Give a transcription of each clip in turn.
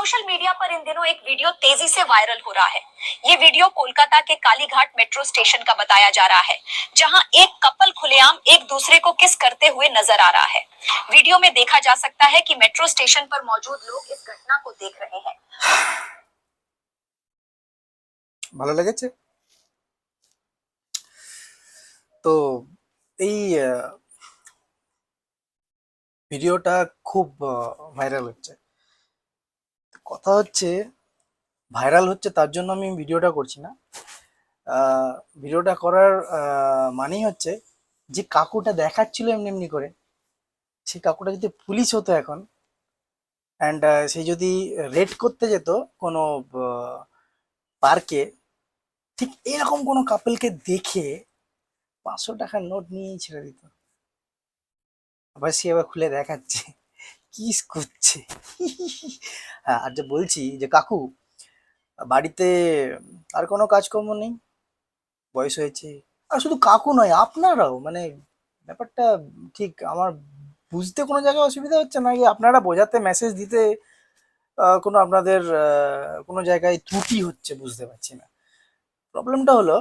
Social media पर इन दिनों एक वीडियो तेजी से वायरल हो रहा है ये वीडियो कोलकाता के कालीघाट मेट्रो स्टेशन का बताया जा रहा है जहां एक कपल खुलेआम एक दूसरे को किस करते हुए नजर आ रहा है वीडियो में देखा जा सकता है कि मेट्रो स्टेशन पर मौजूद लोग इस घटना को देख रहे हैं ভালো লেগেছে তো এই আহ, ভিডিওটা খুব ভাইরাল হচ্ছে কথা হচ্ছে ভাইরাল হচ্ছে তার জন্য আমি ভিডিওটা করছি না। ভিডিওটা করার মানেই হচ্ছে যে কাকুটা দেখাচ্ছিল এমনি এমনি করে সেই কাকুটা যদি পুলিশ হতো এখন অ্যান্ড সে যদি রেড করতে যেত কোনো পার্কে ঠিক এরকম কোনো কাপলকে দেখে পাঁচশো টাকার নোট নিয়েই ছেড়ে দিত। আবার সে আবার খুলে দেখাচ্ছে। কিস করছে? হ্যাঁ আর যে বলছি যে, কাকু, বাড়িতে আর কোনো কাজকর্ম নেই? বয়স হয়েছে। আর শুধু কাকু নয়, আপনারাও মানে ব্যাপারটা ঠিক আমার বুঝতে কোনো জায়গায় অসুবিধা হচ্ছে না কি আপনারা বোঝাতে মেসেজ দিতে কোনো আপনাদের কোনো জায়গায় ত্রুটি হচ্ছে, বুঝতে পারছি না। প্রবলেমটা হলো,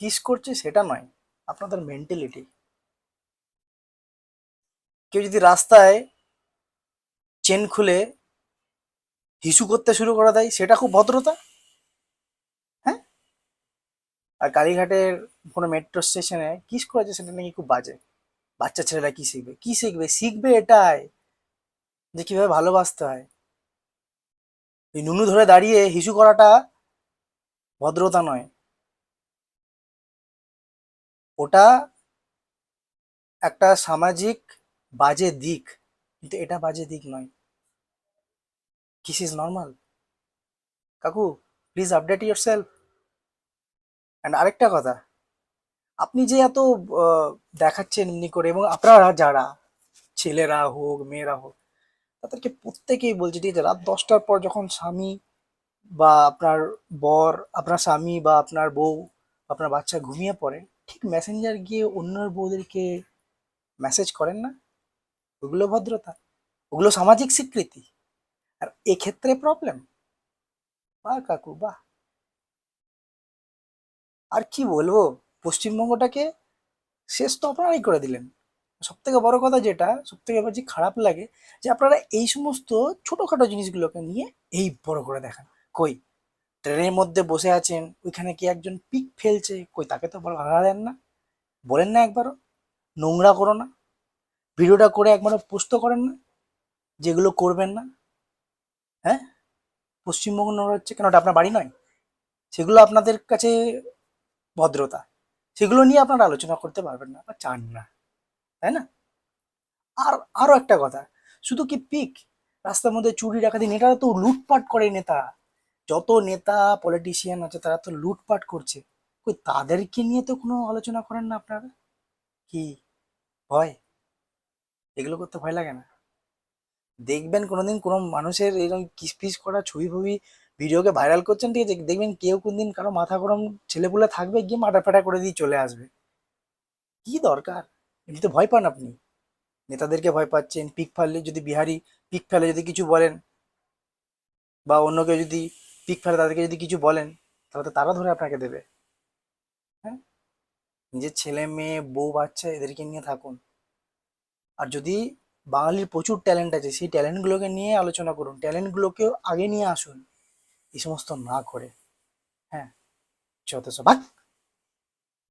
কিস করছে সেটা নয়, আপনাদের মেন্টালিটি কেউ যদি রাস্তায় চেন খুলে হিসু করতে শুরু করা দেয়, সেটা খুব ভদ্রতা? হ্যাঁ? আর কালীঘাটের কোনো মেট্রো স্টেশনে কিস করেছে সেটা নাকি খুব বাজে। বাচ্চা ছেলেরা কি শিখবে? কি শিখবে? শিখবে এটাই যে কীভাবে ভালোবাসতে হয়। এই নুনু ধরে দাঁড়িয়ে হিসু করাটা ভদ্রতা নয়। ওটা একটা সামাজিক বাজে দিক, কিন্তু এটা বাজে দিক নয়। কিস ইজ নর্মাল কাকু please update yourself and আরেকটা কথা, আপনি যে এত দেখাচ্ছেন এমনি করে, এবং আপনারা যারা, ছেলেরা হোক, মেয়েরা হোক, তাদেরকে প্রত্যেকেই বলছি, ঠিক আছে, রাত দশটার পর যখন স্বামী বা আপনার বর, আপনার স্বামী বা আপনার বউ, আপনার বাচ্চা ঘুমিয়ে পড়ে, ঠিক মেসেঞ্জার গিয়ে অন্যের বউদেরকে মেসেজ করেন না? ওগুলো ভদ্রতা, ওগুলো সামাজিক স্বীকৃতি। আর এক্ষেত্রে প্রবলেম বাহ কাকু বা আর কি বলব? পশ্চিমবঙ্গটাকে শেষ তো আপনারাই করে দিলেন। সব থেকে বড় কথা যেটা সব থেকে এবার যে খারাপ লাগে, যে আপনারা এই সমস্ত ছোটখাটো জিনিসগুলোকে নিয়ে এই বড় করে দেখান। কই? ট্রেনের মধ্যে বসে আছেন, ওইখানে কি একজন পিক ফেলছে? কই, তাকে তো বলা দেন না। বলেন না একবারও। নোংরা করো না। ভিডিওটা করে একবারও পোস্ট করেন না, যেগুলো করবেন না। হ্যাঁ? পশ্চিমবঙ্গ হচ্ছে কেন? ওটা আপনার বাড়ি নয়? সেগুলো আপনাদের কাছে ভদ্রতা। সেগুলো নিয়ে আপনারা আলোচনা করতে পারবেন না বা চান না। তাই না? আর আরও একটা কথা, শুধু কি পিক? রাস্তার মধ্যে চুরি ডাকাতি নেতারা তো লুটপাট করে নেতা। যত নেতা পলিটিশিয়ান আছে, তারা তো লুটপাট করছে। কই, তাদেরকে নিয়ে তো কোনো আলোচনা করেন না আপনারা? কি? ভয়? এগুলো করতে ভয় লাগে না। দেখবেন কোনোদিন কোনো মানুষের এরকম কিসপিস করা ছবি ফবি ভিডিওকে ভাইরাল করছেন, ঠিক আছে? দেখবেন কেউ কোনদিন কারও মাথা গরম ছেলেপুলে থাকবে, গিয়ে মাটা ফাটা করে দিয়ে চলে আসবে। কি দরকার? এমনিতে ভয় পান আপনি। নেতাদেরকে ভয় পাচ্ছেন, পিক ফেললে যদি বিহারি, পিক ফেলে যদি কিছু বলেন, বা অন্য কেউ যদি পিক ফেলে তাদেরকে যদি কিছু বলেন, তাহলে তো তারা ধরে আপনাকে দেবে। হ্যাঁ? নিজের ছেলে, মেয়ে, বউ, বাচ্চা এদেরকে নিয়ে থাকুন। আর যদি বাঙালির প্রচুর ট্যালেন্ট আছে, সেই ট্যালেন্টগুলোকে নিয়ে আলোচনা করুন। ট্যালেন্টগুলোকেও আগে নিয়ে আসুন। এই সমস্ত না করে। হ্যাঁ যত সব ভাগ